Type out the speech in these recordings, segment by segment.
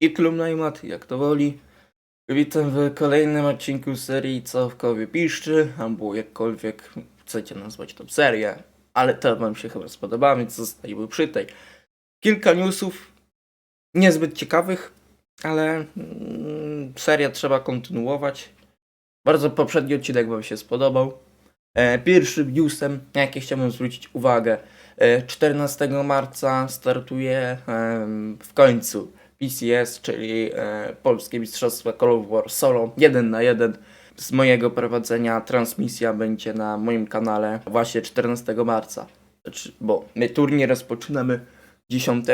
Iklum Najmat, jak to woli. Witam w kolejnym odcinku serii Co w kowie piszczy, albo jakkolwiek chcecie nazwać tą serię, ale to wam się chyba spodoba, więc zostajemy przy tej. Kilka newsów, niezbyt ciekawych, ale mm, serię trzeba kontynuować. Bardzo poprzedni odcinek wam się spodobał. E, pierwszym newsem, na jaki chciałbym zwrócić uwagę, e, 14 marca startuje w końcu PCS, czyli e, Polskie Mistrzostwa Call of War Solo 1 na 1. Z mojego prowadzenia transmisja będzie na moim kanale właśnie 14 marca. Znaczy, bo my turniej rozpoczynamy 10.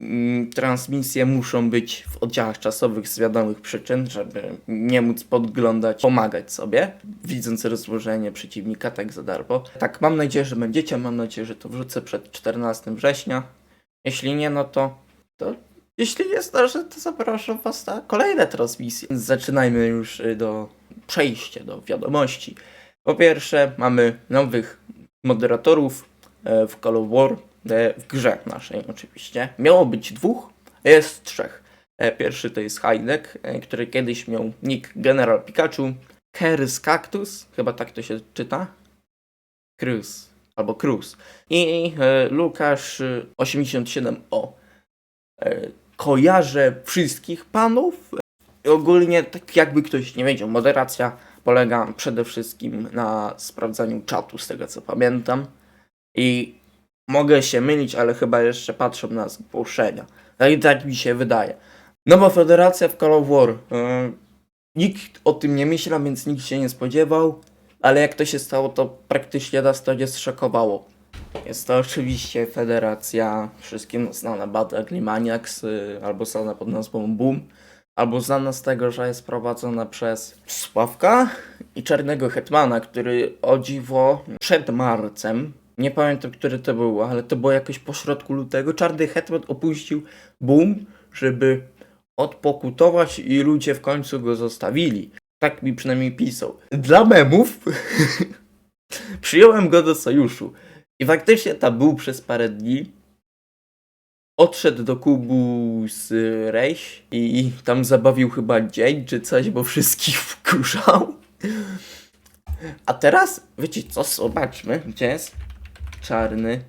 Mm, Transmisje muszą być w oddziałach czasowych z wiadomych przyczyn, żeby nie móc podglądać, pomagać sobie, widząc rozłożenie przeciwnika tak za darmo. Tak, mam nadzieję, że będziecie, mam nadzieję, że to wrzucę przed 14 września. Jeśli nie, no to, to jeśli nie zdarzy, to zapraszam Was na kolejne transmisje. Zaczynajmy już y, do przejścia do wiadomości. Po pierwsze, mamy nowych moderatorów e, w Call of War, e, w grze naszej oczywiście. Miało być dwóch, jest trzech. E, Pierwszy to jest Heinek, który kiedyś miał nick General Pikachu, Kerys Cactus, chyba tak to się czyta. Cruz, albo Cruz. I Lukasz e, 87O. Kojarzę wszystkich panów. Ogólnie, tak jakby ktoś nie wiedział, moderacja polega przede wszystkim na sprawdzaniu czatu, z tego co pamiętam. I mogę się mylić, ale chyba jeszcze patrzą na zgłoszenia. No i tak mi się wydaje. Nowa federacja w Call of War. E, nikt o tym nie myślał, więc nikt się nie spodziewał. Ale jak to się stało, to praktycznie nas to nie zszokowało. Jest to oczywiście federacja wszystkim znana Bad Ugly Maniacs, y, albo znana pod nazwą Boom, albo znana z tego, że jest prowadzona przez Sławka i Czarnego Hetmana, który o dziwo przed marcem, nie pamiętam który to był, ale to było jakoś po środku lutego, Czarny Hetman opuścił Boom, żeby odpokutować i ludzie w końcu go zostawili. Tak mi przynajmniej pisał. Dla memów przyjąłem go do sojuszu. I faktycznie tam był przez parę dni. Odszedł do klubu z Rejś i tam zabawił chyba dzień czy coś, bo wszystkich wkurzał. A teraz, wiecie co, zobaczmy, gdzie jest czarny.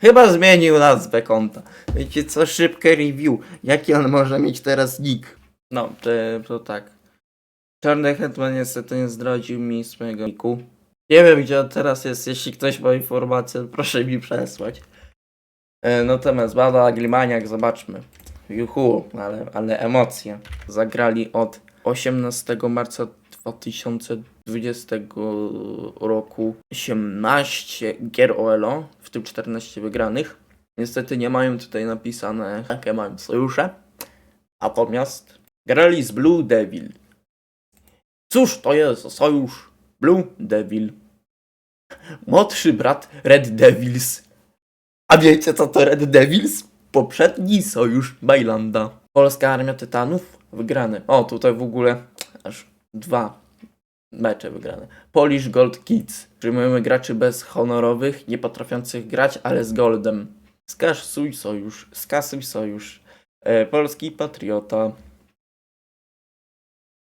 Chyba zmienił nazwę konta. Wiecie co, szybkie review. Jaki on może mieć teraz nick? No, to, to tak. Czarny Hetman niestety nie zdradził mi swojego niku. Nie wiem gdzie on teraz jest, jeśli ktoś ma informację, proszę mi przesłać. E, Natomiast Bada Glimaniak, zobaczmy. Juhu, ale, ale emocje. Zagrali od 18 marca 2020 roku 18 gier OLO, w tym 14 wygranych. Niestety nie mają tutaj napisane, jakie mają sojusze. Natomiast grali z Blue Devil. Cóż to jest sojusz Blue Devil? Młodszy brat Red Devils. A wiecie co to Red Devils? Poprzedni sojusz Bajlanda. Polska Armia Tytanów wygrany. O, tutaj w ogóle aż dwa mecze wygrane. Polish Gold Kids. Przyjmujemy graczy bezhonorowych, nie potrafiących grać, ale z goldem. Skasuj sojusz, skasuj sojusz. E, Polski Patriota.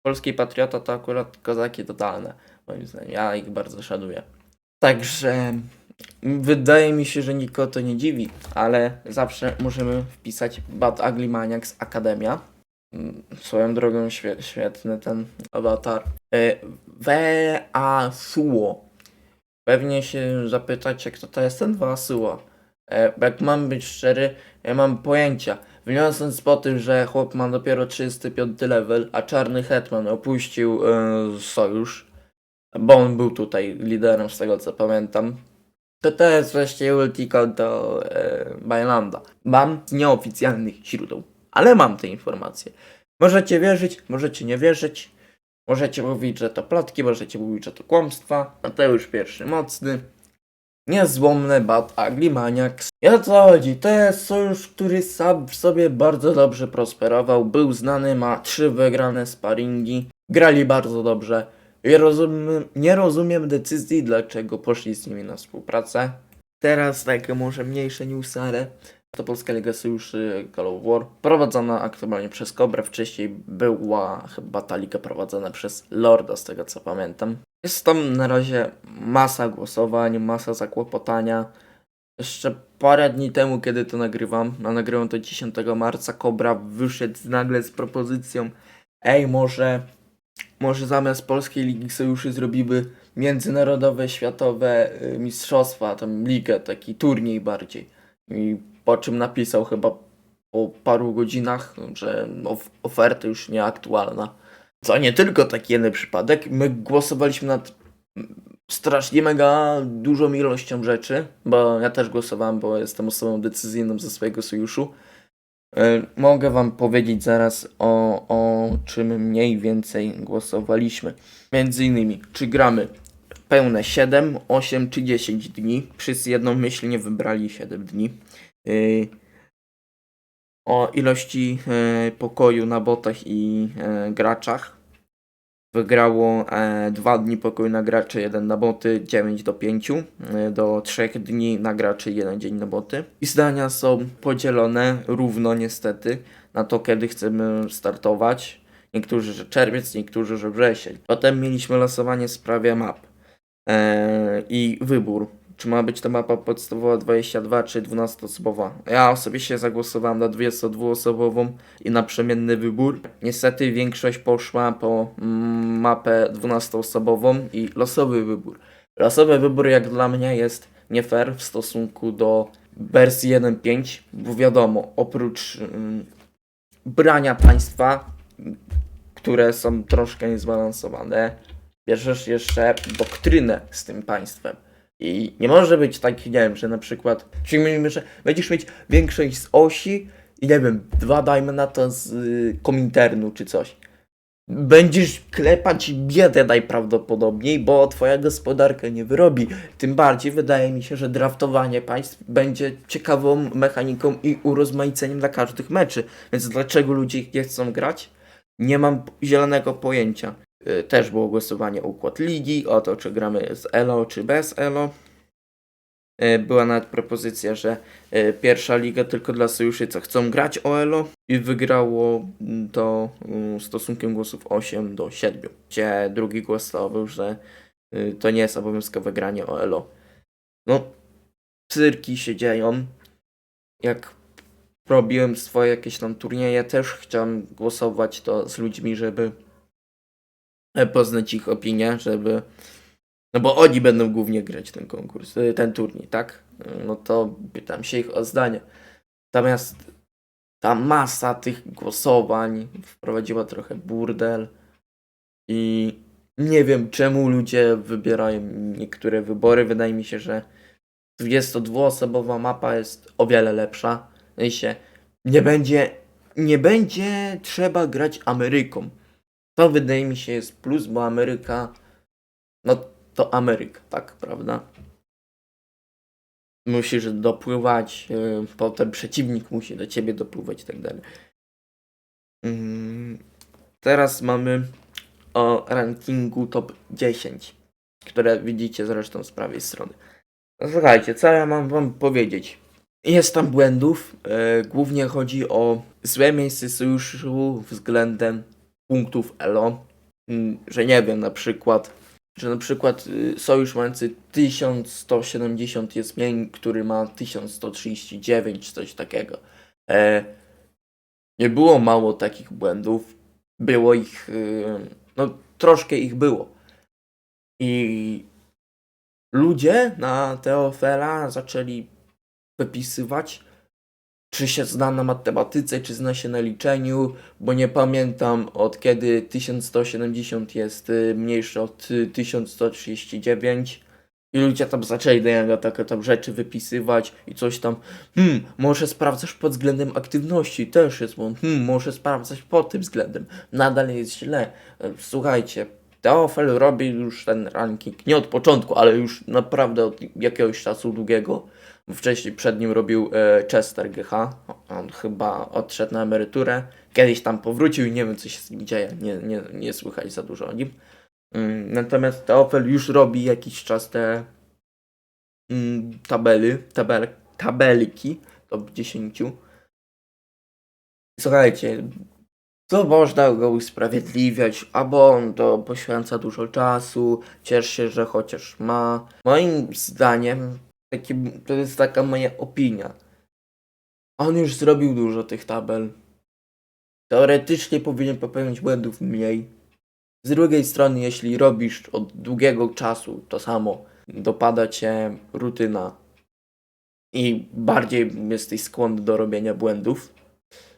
Polski Patriota to akurat kozaki totalne. Moim zdaniem. Ja ich bardzo szanuję. Także wydaje mi się, że nikogo to nie dziwi, ale zawsze możemy wpisać Bad Ugly Maniacs Akademia. Mm, Swoją drogą świe, świetny ten awatar. E, Weasuo. Pewnie się zapytacie, kto to jest ten Weasuo. E, jak mam być szczery, ja mam pojęcia. Wniosąc po tym, że chłop ma dopiero 35 level, a czarny hetman opuścił e, sojusz, bo on był tutaj liderem z tego co pamiętam, to to jest właśnie ulti konto e, Bajlanda. Mam z nieoficjalnych źródeł, ale mam te informacje. Możecie wierzyć, możecie nie wierzyć, możecie mówić, że to plotki, możecie mówić, że to kłamstwa. Mateusz pierwszy mocny. Niezłomny Bad Ugly Maniacs. I o co chodzi? To jest sojusz, który sam w sobie bardzo dobrze prosperował. Był znany, ma trzy wygrane sparingi. Grali bardzo dobrze. I rozumiem, nie rozumiem decyzji, dlaczego poszli z nimi na współpracę. Teraz takie może mniejsze newsy, ale To Polska Liga Sojuszy Call of War, prowadzona aktualnie przez Kobrę. Wcześniej była chyba ta liga prowadzona przez Lorda, z tego co pamiętam. Jest tam na razie masa głosowań, masa zakłopotania. Jeszcze parę dni temu, kiedy to nagrywam, a nagrywam to 10 marca, Kobra wyszedł nagle z propozycją ej, może, może zamiast Polskiej Ligi Sojuszy zrobimy międzynarodowe, światowe y, mistrzostwa, tam ligę, taki turniej bardziej. I po czym napisał chyba po paru godzinach, że of- oferta już nieaktualna. Co nie tylko taki jeden przypadek, my głosowaliśmy nad strasznie mega dużą ilością rzeczy, bo ja też głosowałem, bo jestem osobą decyzyjną ze swojego sojuszu. E, Mogę Wam powiedzieć zaraz o, o czym mniej więcej głosowaliśmy. Między innymi, czy gramy pełne 7, 8 czy 10 dni. Wszyscy jednomyślnie wybrali 7 dni. Yy, o ilości e, pokoju na botach i e, graczach. Wygrało e, 2 dni pokoju na graczy, 1 na boty, 9 do 5, e, do 3 dni na graczy, 1 dzień na boty. I zdania są podzielone równo niestety na to, kiedy chcemy startować. Niektórzy, że czerwiec, niektórzy, że wrzesień. Potem mieliśmy losowanie w sprawie map e, i wybór. Czy ma być to mapa podstawowa 22 czy 12-osobowa? Ja osobiście zagłosowałem na 22-osobową i na przemienny wybór. Niestety większość poszła po mm, mapę 12-osobową i losowy wybór. Losowy wybór jak dla mnie jest nie fair w stosunku do wersji 1.5, bo wiadomo, oprócz mm, brania państwa, które są troszkę niezbalansowane, bierzesz jeszcze doktrynę z tym państwem. I nie może być tak, nie wiem, że na przykład, przyjmijmy, że będziesz mieć większość z osi i nie wiem, dwa dajmy na to z y, kominternu czy coś. Będziesz klepać biedę najprawdopodobniej, bo twoja gospodarka nie wyrobi. Tym bardziej wydaje mi się, że draftowanie państw będzie ciekawą mechaniką i urozmaiceniem dla każdych meczy. Więc dlaczego ludzie nie chcą grać? Nie mam zielonego pojęcia. Y, Też było głosowanie o układ ligi, o to czy gramy z ELO czy bez ELO. Y, Była nawet propozycja, że y, pierwsza liga tylko dla sojuszy, co chcą grać o ELO i wygrało mm, to mm, stosunkiem głosów 8 do 7, gdzie drugi głos stawał, że y, to nie jest obowiązkowe granie o ELO. No, cyrki się dzieją. Jak robiłem swoje jakieś tam turnieje, też chciałem głosować to z ludźmi, żeby e, poznać ich opinię, żeby. No bo oni będą głównie grać ten konkurs, y, ten turniej, tak? No to pytam się ich o zdanie. Natomiast ta masa tych głosowań wprowadziła trochę burdel i nie wiem czemu ludzie wybierają niektóre wybory. Wydaje mi się, że 22-osobowa mapa jest o wiele lepsza. W sensie nie będzie, nie będzie trzeba grać Ameryką. To wydaje mi się jest plus, bo Ameryka, no to Ameryka, tak, prawda? Musisz dopływać, yy, potem przeciwnik musi do ciebie dopływać i tak dalej. Mm, Teraz mamy o rankingu top 10, które widzicie zresztą z prawej strony. No Słuchajcie, co ja mam wam powiedzieć? Jest tam błędów. e, głównie chodzi o złe miejsce sojuszu względem punktów ELO. Mm, Że nie wiem, na przykład, że na przykład y, sojusz mający 1170 jest mniej, który ma 1139 czy coś takiego. E, nie było mało takich błędów. Było ich, y, no troszkę ich było. I ludzie na Teofela zaczęli wypisywać, czy się zna na matematyce, czy zna się na liczeniu, bo nie pamiętam od kiedy 1170 jest y, mniejszy od y, 1139. I ludzie tam zaczęli do niego takie tam rzeczy wypisywać i coś tam. Hmm, może sprawdzasz pod względem aktywności, też jest błąd. Hmm, może sprawdzać pod tym względem. Nadal jest źle. E, Słuchajcie, Teofel robi już ten ranking nie od początku, ale już naprawdę od jakiegoś czasu długiego. Wcześniej przed nim robił e, Chester GH. On chyba odszedł na emeryturę. Kiedyś tam powrócił i nie wiem co się z nim dzieje. Nie, nie, nie słychać za dużo o nim. Mm, Natomiast Teofel już robi jakiś czas te mm, tabely, tabel, tabelki top 10. Słuchajcie, to można go usprawiedliwiać, albo on to poświęca dużo czasu, cieszy się, że chociaż ma. Moim zdaniem, taki, to jest taka moja opinia. On już zrobił dużo tych tabel. Teoretycznie powinien popełnić błędów mniej. Z drugiej strony, jeśli robisz od długiego czasu to samo, dopada cię rutyna i bardziej jesteś skłonny do robienia błędów.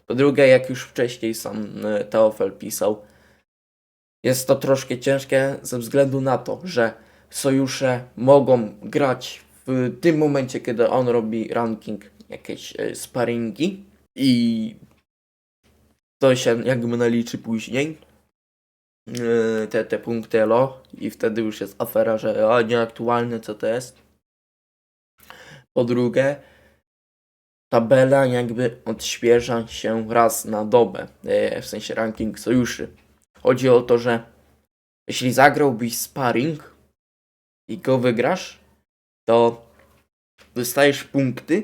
Po drugie, jak już wcześniej sam e, Teofel pisał, jest to troszkę ciężkie ze względu na to, że sojusze mogą grać w tym momencie, kiedy on robi ranking, jakieś e, sparingi i to się jakby naliczy później e, te, te punkty elo i wtedy już jest afera, że a nieaktualne co to jest. Po drugie, tabela jakby odświeża się raz na dobę, e, w sensie ranking sojuszy. Chodzi o to, że jeśli zagrałbyś sparring i go wygrasz, to dostajesz punkty,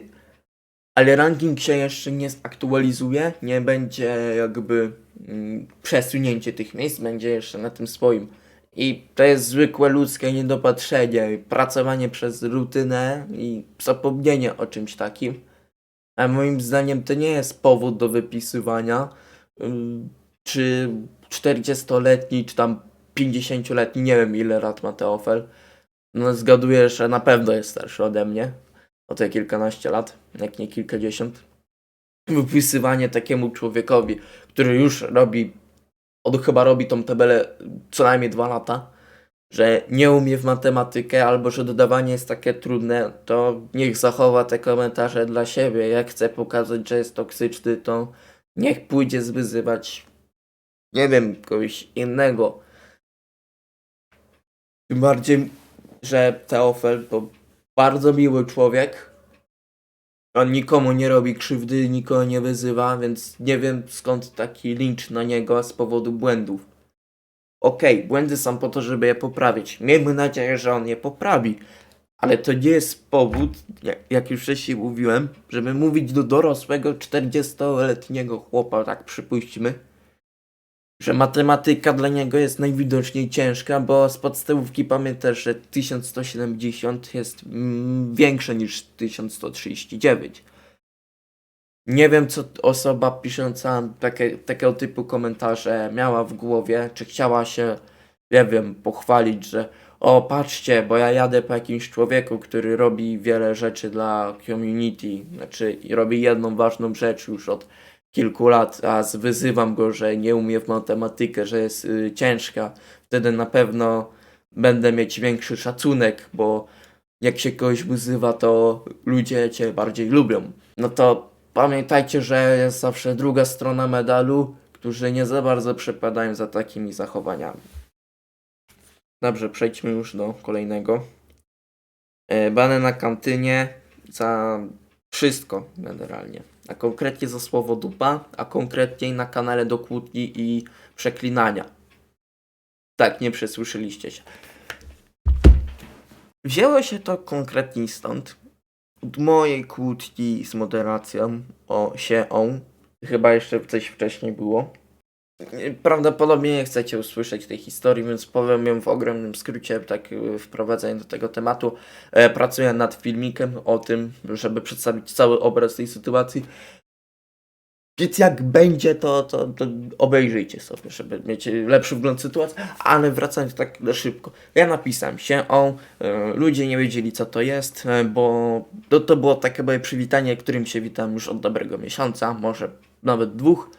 ale ranking się jeszcze nie zaktualizuje, nie będzie jakby mm, przesunięcie tych miejsc, będzie jeszcze na tym swoim. I to jest zwykłe ludzkie niedopatrzenie, pracowanie przez rutynę i zapomnienie o czymś takim. A moim zdaniem to nie jest powód do wypisywania, ym, czy 40-letni, czy tam 50-letni, nie wiem ile lat ma Teofel. No zgaduję, że na pewno jest starszy ode mnie, o te kilkanaście lat, jak nie kilkadziesiąt. Wypisywanie takiemu człowiekowi, który już robi, on chyba robi tą tabelę co najmniej dwa lata, że nie umie w matematykę albo że dodawanie jest takie trudne, to niech zachowa te komentarze dla siebie. Jak chce pokazać, że jest toksyczny, to niech pójdzie zwyzywać, nie wiem, kogoś innego. Tym bardziej, że Teofel to bardzo miły człowiek. On nikomu nie robi krzywdy, nikogo nie wyzywa, więc nie wiem skąd taki lincz na niego z powodu błędów. Okej, błędy są po to, żeby je poprawić. Miejmy nadzieję, że on je poprawi. Ale to nie jest powód, jak już wcześniej mówiłem, żeby mówić do dorosłego 40-letniego chłopa, tak przypuśćmy, że matematyka dla niego jest najwidoczniej ciężka, bo z podstawówki pamiętasz, że 1170 jest mm, większe niż 1139. Nie wiem, co osoba pisząca takie, takiego typu komentarze miała w głowie, czy chciała się, nie wiem, pochwalić, że o, patrzcie, bo ja jadę po jakimś człowieku, który robi wiele rzeczy dla community, znaczy robi jedną ważną rzecz już od kilku lat, a wyzywam go, że nie umie w matematykę, że jest y, ciężka. Wtedy na pewno będę mieć większy szacunek, bo jak się kogoś wyzywa, to ludzie cię bardziej lubią. No to pamiętajcie, że jest zawsze druga strona medalu, którzy nie za bardzo przepadają za takimi zachowaniami. Dobrze, przejdźmy już do kolejnego. E, Bany na kantynie za wszystko generalnie. A konkretnie za słowo dupa, a konkretniej na kanale do kłótni i przeklinania. Tak, nie przesłyszeliście się. Wzięło się to konkretnie stąd, od mojej kłótni z moderacją o się on. Chyba jeszcze coś wcześniej było. Prawdopodobnie nie chcecie usłyszeć tej historii, więc powiem ją w ogromnym skrócie, tak y, wprowadzając do tego tematu. E, pracuję nad filmikiem o tym, żeby przedstawić cały obraz tej sytuacji. Więc jak będzie, to, to, to obejrzyjcie sobie, żeby mieć lepszy wgląd sytuacji, ale wracając tak szybko. Ja napisałem się o, e, ludzie nie wiedzieli co to jest, e, bo to, to było takie moje przywitanie, którym się witam już od dobrego miesiąca, może nawet dwóch.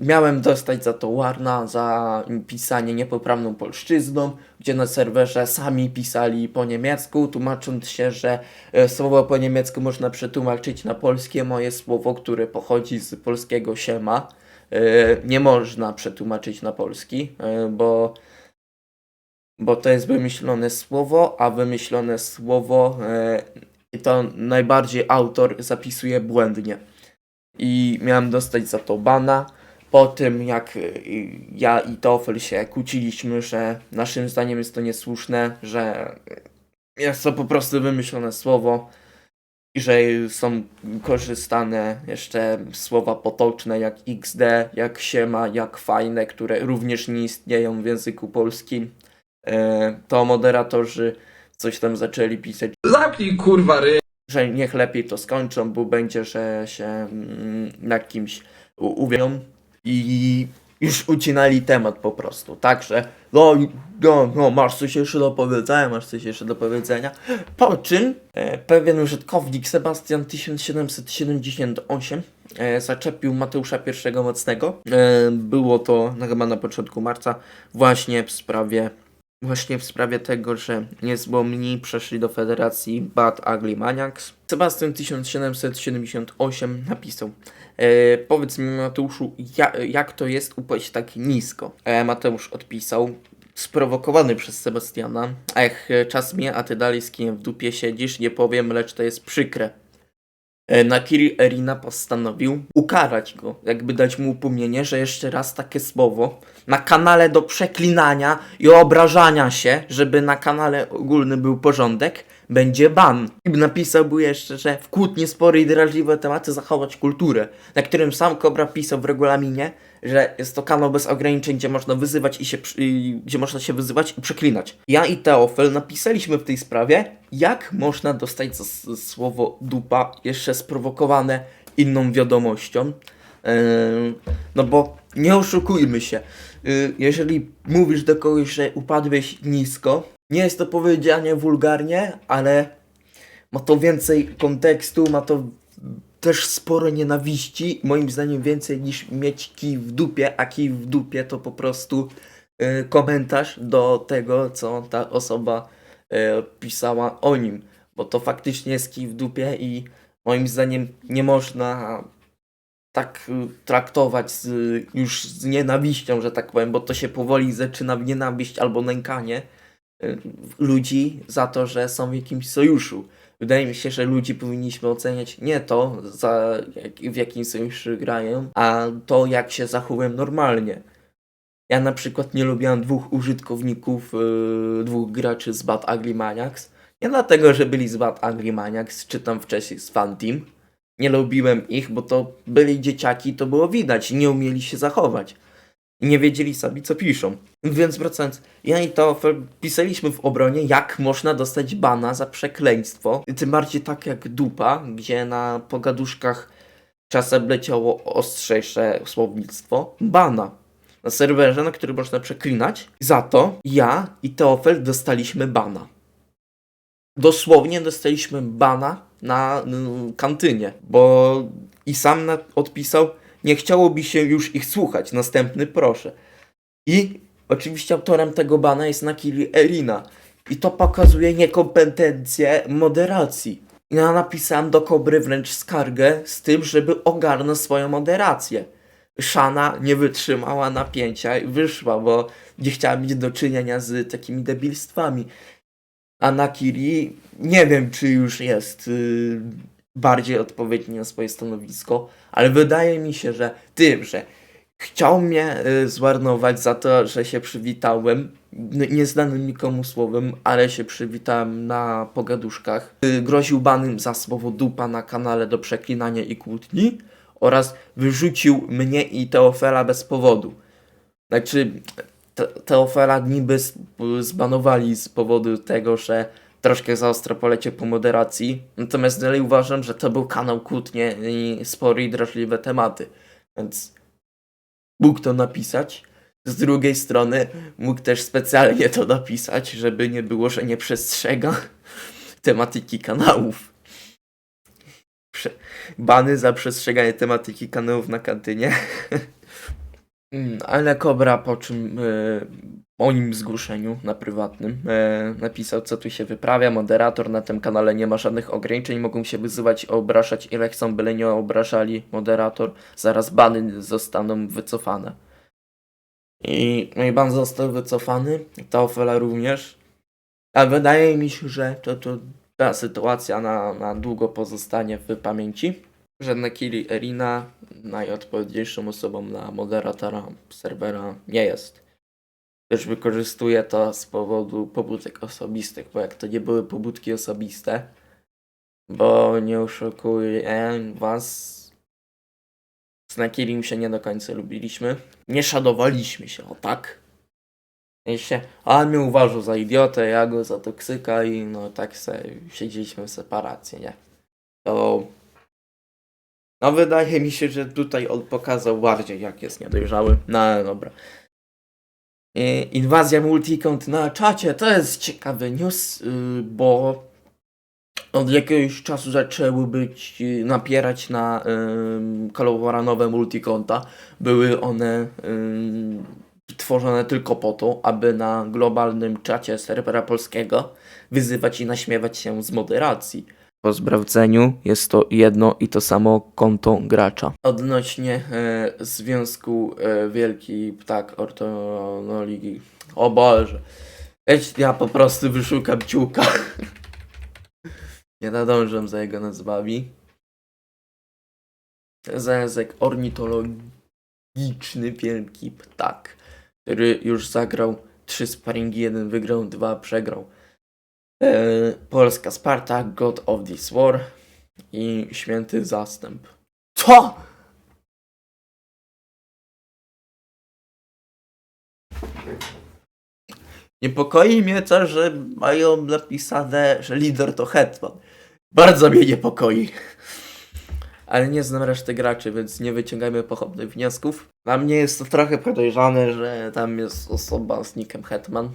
Miałem dostać za to Warna, za pisanie niepoprawną polszczyzną, gdzie na serwerze sami pisali po niemiecku, tłumacząc się, że e, słowo po niemiecku można przetłumaczyć na polskie. Moje słowo, które pochodzi z polskiego siema, e, nie można przetłumaczyć na polski, e, bo, bo to jest wymyślone słowo, a wymyślone słowo to najbardziej autor zapisuje błędnie i miałem dostać za to bana. Po tym, jak y, ja i Tofel się kłóciliśmy, że naszym zdaniem jest to niesłuszne, że jest to po prostu wymyślone słowo. i że są korzystane jeszcze słowa potoczne jak XD, jak siema, jak fajne, które również nie istnieją w języku polskim. E, to moderatorzy coś tam zaczęli pisać, Zamknij kurwa ry. Że niech lepiej to skończą, bo będzie, że się mm, na kimś uwierzą i już ucinali temat po prostu. Także, no, no, no, masz coś jeszcze do powiedzenia, masz coś jeszcze do powiedzenia. Po czym e, pewien użytkownik Sebastian 1778 e, zaczepił Mateusza I Mocnego. E, było to chyba na początku marca, właśnie w sprawie Właśnie w sprawie tego, że niezłomni przeszli do federacji Bad Ugly Maniacs. Sebastian 1778 napisał e, Powiedz mi Mateuszu, ja, jak to jest upaść tak nisko? E, Mateusz odpisał sprowokowany przez Sebastiana. Ech, czas mnie, a ty dalej z kim w dupie siedzisz, nie powiem, lecz to jest przykre. E, Nakiri Erina postanowił ukarać go, jakby dać mu upomnienie, że jeszcze raz takie słowo na kanale do przeklinania i obrażania się, żeby na kanale ogólny był porządek, będzie ban. I napisałby jeszcze, że w kłótnie, spory i drażliwe tematy zachować kulturę, na którym sam Kobra pisał w regulaminie, że jest to kanał bez ograniczeń, gdzie można wyzywać i się, i, gdzie można się wyzywać i przeklinać. Ja i Teofel napisaliśmy w tej sprawie, jak można dostać za słowo dupa jeszcze sprowokowane inną wiadomością. Yy, no bo nie oszukujmy się. Yy, jeżeli mówisz do kogoś, że upadłeś nisko, nie jest to powiedziane wulgarnie, ale ma to więcej kontekstu, ma to też sporo nienawiści. Moim zdaniem więcej niż mieć kij w dupie, a kij w dupie to po prostu yy, komentarz do tego, co ta osoba yy, pisała o nim. Bo to faktycznie jest kij w dupie i moim zdaniem nie można tak y, traktować z, już z nienawiścią, że tak powiem, bo to się powoli zaczyna w nienawiść albo nękanie y, ludzi za to, że są w jakimś sojuszu. Wydaje mi się, że ludzi powinniśmy oceniać nie to, za jak, w jakim sojuszu grają, a to, jak się zachowują normalnie. Ja na przykład nie lubiłem dwóch użytkowników, yy, dwóch graczy z Bad Ugly Maniacs. Nie dlatego, że byli z Bad Ugly Maniacs, czy tam wcześniej z Fan Team. Nie lubiłem ich, bo to byli dzieciaki, to było widać, nie umieli się zachować. Nie wiedzieli sami, co piszą. Więc wracając, ja i to pisaliśmy w obronie, jak można dostać bana za przekleństwo. Tym bardziej tak jak dupa, gdzie na pogaduszkach czasem leciało ostrzejsze słownictwo. Bana. Na serwerze, na którym można przeklinać. Za to ja i Teofel dostaliśmy bana. Dosłownie dostaliśmy bana na kantynie, bo i sam odpisał, nie chciałoby się już ich słuchać, następny proszę. I oczywiście autorem tego bana jest Nakili Erina. I to pokazuje niekompetencję moderacji. Ja napisałem do Kobry wręcz skargę z tym, żeby ogarnął swoją moderację. Szana nie wytrzymała napięcia i wyszła, bo nie chciała mieć do czynienia z takimi debilstwami. A Nakiri nie wiem, czy już jest y, bardziej odpowiedni na swoje stanowisko, ale wydaje mi się, że tym, że chciał mnie y, zmarnować za to, że się przywitałem, nieznanym nikomu słowem, ale się przywitałem na pogaduszkach, y, groził banem za słowo dupa na kanale do przeklinania i kłótni oraz wyrzucił mnie i Teofela bez powodu. Znaczy, Teofela niby zbanowali z powodu tego, że troszkę za ostro polecie po moderacji, natomiast dalej uważam, że to był kanał kłótnie i spory i drażliwe tematy, więc mógł to napisać. Z drugiej strony mógł też specjalnie to napisać, żeby nie było, że nie przestrzega tematyki kanałów. Prze- Bany za przestrzeganie tematyki kanałów na kantynie. Mm, Ale Kobra po czym e, o nim zgłoszeniu na prywatnym e, napisał co tu się wyprawia. Moderator na tym kanale nie ma żadnych ograniczeń, mogą się wyzywać, obrażać ile chcą, byle nie obrażali moderator. Zaraz bany zostaną wycofane. I, no i ban został wycofany, ta ofela również. A wydaje mi się, że to, to ta sytuacja na, na długo pozostanie w pamięci. Że Nakiri Erina najodpowiedniejszą osobą na moderatora serwera nie jest. Też wykorzystuje to z powodu pobudek osobistych, bo jak to nie były pobudki osobiste, Bo nie oszukuję was. Z Nakirim się nie do końca lubiliśmy. Nie szadowaliśmy się, o tak. I się, a mnie uważał za idiotę, ja go za toksyka i no tak se siedzieliśmy w separacji, nie? To... No wydaje mi się, że tutaj on pokazał bardziej jak jest niedojrzały. No ale dobra. I inwazja multikont na czacie to jest ciekawy news, yy, bo od jakiegoś czasu zaczęły być yy, napierać na koloranowe multikonta. Były one tworzone tylko po to, aby na globalnym czacie serwera polskiego wyzywać i naśmiewać się z moderacji. Po sprawdzeniu jest to jedno i to samo konto gracza. Odnośnie e, związku e, Wielki Ptak Ortonoligi. O Boże. Weź, ja po prostu wyszukam ciuka. Nie nadążam za jego nazwami. Związek ornitologiczny Wielki Ptak, który już zagrał trzy sparingi, jeden wygrał, dwa przegrał. E, Polska Sparta, God of this War i Święty Zastęp. Co? Niepokoi mnie to, że mają napisane, że lider to Hetman. Bardzo mnie niepokoi. Ale nie znam reszty graczy, więc nie wyciągajmy pochopnych wniosków. Dla mnie jest to trochę podejrzane, że tam jest osoba z nickiem Hetman.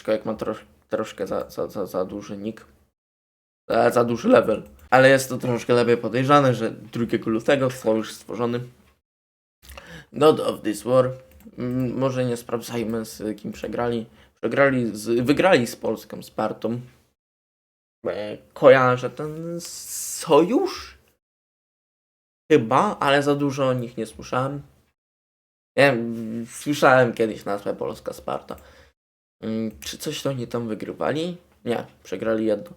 Aczkolwiek ma trosz, troszkę za, za, za, za duży nick. Za, za duży level. Ale jest to troszkę lepiej podejrzane, że 2 lutego został już stworzony God of this War. Mm, Może nie sprawdzajmy z kim przegrali. Przegrali z, wygrali z Polską Spartą. E, Kojarzę ten sojusz? Chyba, ale za dużo o nich nie słyszałem. Nie słyszałem kiedyś nazwę Polska Sparta. Mm, Czy coś to oni tam wygrywali? Nie, przegrali jedno.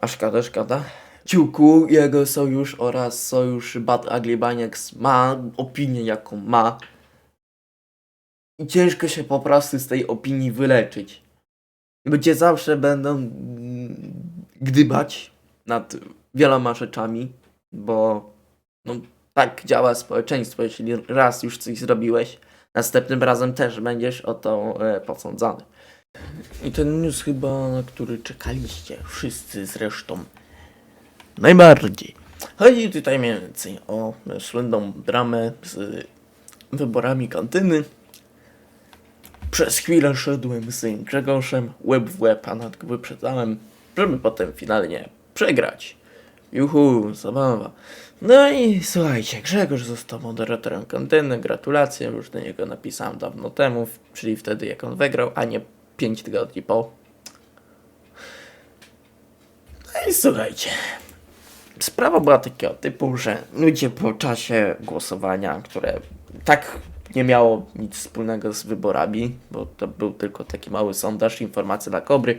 A szkoda, szkoda. Ciuku, jego sojusz oraz sojusz Bad Ugly Baniacs ma opinię jaką ma. I ciężko się po prostu z tej opinii wyleczyć. Ludzie zawsze będą mm, gdybać nad wieloma rzeczami, bo no, tak działa społeczeństwo. Jeśli raz już coś zrobiłeś, następnym razem też będziesz o to e, posądzany. I ten news chyba, na który czekaliście wszyscy zresztą najbardziej. Chodzi tutaj mniej więcej o słynną dramę z wyborami kantyny. Przez chwilę szedłem z Grzegorzem łeb w łeb, a nad wyprzedzałem, żeby potem finalnie przegrać. Juhu, zabawa. No i słuchajcie, Grzegorz został moderatorem kantyny, gratulacje, już do niego napisałem dawno temu, czyli wtedy jak on wygrał, a nie 5 tygodni po. No i słuchajcie, sprawa była takiego typu, że ludzie po czasie głosowania, które tak nie miało nic wspólnego z wyborami, bo to był tylko taki mały sondaż, informacja dla Kobry,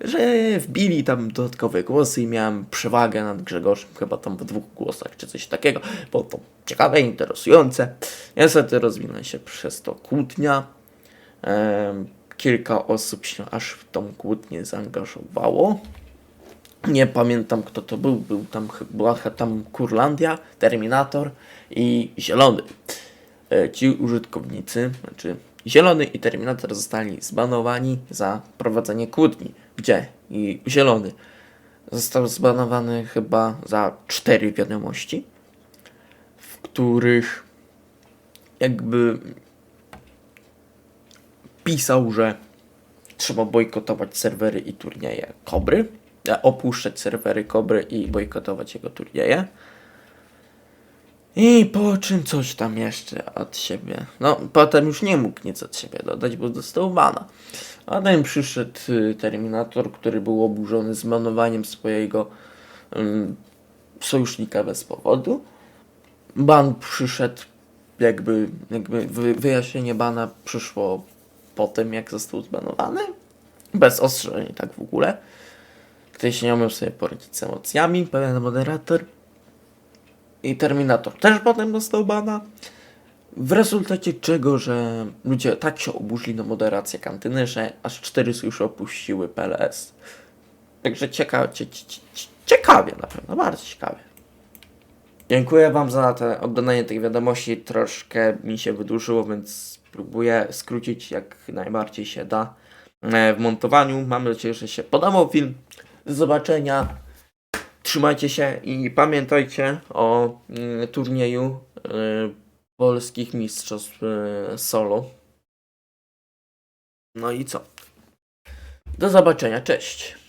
że wbili tam dodatkowe głosy i miałem przewagę nad Grzegorzem, chyba tam w dwóch głosach czy coś takiego, bo to ciekawe, interesujące. Niestety rozwinęła się przez to kłótnia. Em, kilka osób się aż w tą kłótnię zaangażowało. Nie pamiętam kto to był, był tam, była tam Kurlandia, Terminator i Zielony. E, Ci użytkownicy, znaczy Zielony i Terminator zostali zbanowani za prowadzenie kłótni. Gdzie? I Zielony został zbanowany chyba za cztery wiadomości, w których jakby pisał, że trzeba bojkotować serwery i turnieje Kobry, e, opuszczać serwery Kobry i bojkotować jego turnieje. I po czym coś tam jeszcze od siebie. No, potem już nie mógł nic od siebie dodać, bo dostał bana. A Potem przyszedł y, Terminator, który był oburzony zbanowaniem swojego ym, sojusznika bez powodu. Ban przyszedł, jakby, jakby wy, wyjaśnienie bana przyszło po tym, jak został zbanowany. Bez ostrzeżeń, tak w ogóle. Ktoś nie umiał sobie poradzić z emocjami, pewien moderator. I Terminator też potem dostał bana. W rezultacie czego, że ludzie tak się oburzyli na moderację kantyny, że aż cztery sojusze opuściły PLS. Także ciekawe, cie, cie, cie, ciekawie na pewno, bardzo ciekawie. Dziękuję Wam za te oddanie tych wiadomości. Troszkę mi się wydłużyło, więc spróbuję skrócić jak najbardziej się da e, w montowaniu. Mam nadzieję, że się podobał film. Do zobaczenia. Trzymajcie się i pamiętajcie o mm, turnieju y, polskich mistrzostw y, solo. No i co? Do zobaczenia, cześć.